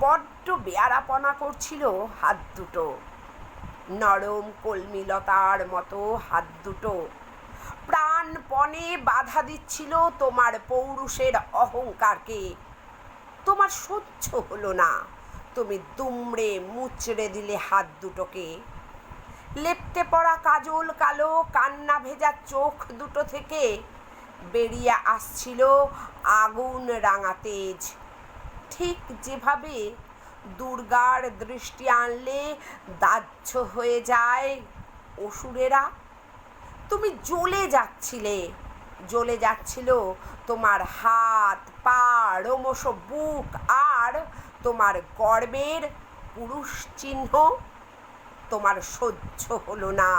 বড্ড বেয়ারাপনা করছিল হাত দুটো। নরম কলমিলতার মতো হাত দুটো। প্রাণপণে বাধা দিচ্ছিল তোমার পৌরুষের অহংকারকে। তোমার সহ্য হলো না। তুমি দুমড়ে মুচড়ে দিলে হাত দুটোকে। লেপ্টে পড়া কাজল কালো, কান্না ভেজা চোখ দুটো থেকে বেরিয়ে আসছিল আগুন রাঙা তেজ। ঠিক যেভাবে দুর্গার দৃষ্টি আনলে দাহ্য হয়ে যায় অসুরেরা। তুমি জ্বলে যাচ্ছিলে, জ্বলে যাচ্ছিল তোমার হাত, পা রোমশ বুক আর তোমার গর্বের পুরুষ চিহ্ন। তোমার সহ্য হলো না।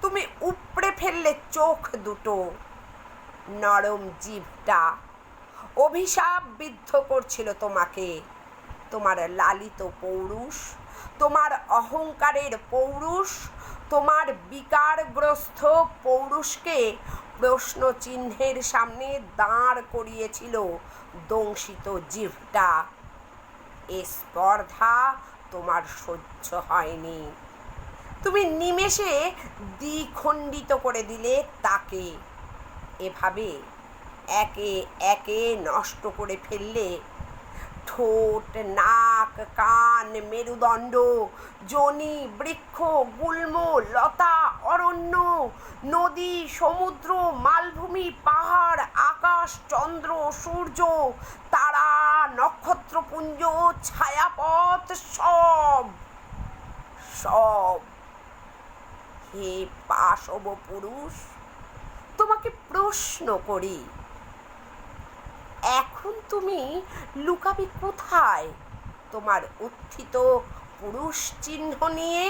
তুমি উপড়ে ফেললে চোখ দুটো, নরম জিভটা অভিশাপ বিদ্ধ করছিল তোমাকে। তোমার লালিত পৌরুষ, তোমার অহংকারের পৌরুষ, তোমার বিকারগ্রস্ত পৌরুষকে প্রশ্ন চিহ্নের সামনে দাঁড় করিয়েছিল দংশিত জিভটা এ স্পর্ধা তোমার সহ্য হয়নি। তুমি নিমেষে দ্বিখণ্ডিত করে দিলে তাকে। এভাবে একে একে নষ্ট করে ফেললে? ঠোঁট, নাক, কান, মেরুদণ্ড, জনি, বৃক্ষ, গুল্ম, লতা, অরণ্য, নদী, সমুদ্র, মালভূমি, পাহাড়, আকাশ, চন্দ্র, সূর্য, তারা, নক্ষত্রপুঞ্জ, ছায়াপথ, সব সব। হে পাশব পুরুষ তোমাকে প্রশ্ন করি এখন তুমি লুকাবি কোথায়? তোমার উত্থিত পুরুষ চিহ্ন নিয়ে?